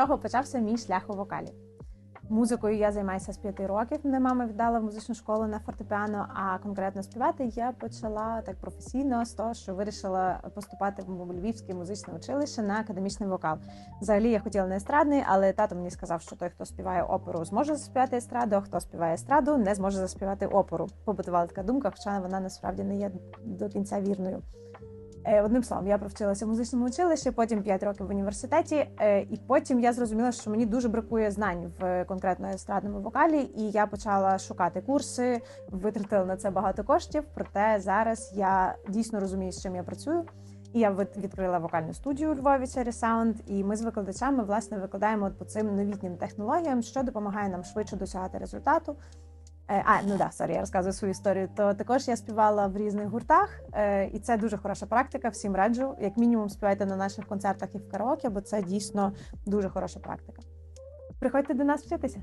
того почався мій шлях у вокалі. Музикою я займаюся з п'яти років. Мене мама віддала в музичну школу на фортепіано, а конкретно співати я почала так професійно з того, що вирішила поступати в Львівське музичне училище на академічний вокал. Взагалі я хотіла на естрадний, але тато мені сказав, що той, хто співає оперу, зможе заспівати естраду, а хто співає естраду, не зможе заспівати оперу. Побутувала така думка, хоча вона насправді не є до кінця вірною. Е, Одним словом, я провчилася в музичному училищі, потім 5 років в університеті, е, і потім я зрозуміла, що мені дуже бракує знань в конкретно естрадному вокалі, і я почала шукати курси, витратила на це багато коштів. Проте зараз я дійсно розумію, з чим я працюю. І я від- відкрила вокальну студію у Львові Cherry Sound, і ми з викладачами власне викладаємо по цим новітнім технологіям, що допомагає нам швидше досягати результату. Е, А, ну да, сорі, я розказую свою історію. То також я співала в різних гуртах, е, і це дуже хороша практика. Всім раджу. Як мінімум, співайте на наших концертах і в караоке, бо це дійсно дуже хороша практика. Приходьте до нас вчитися.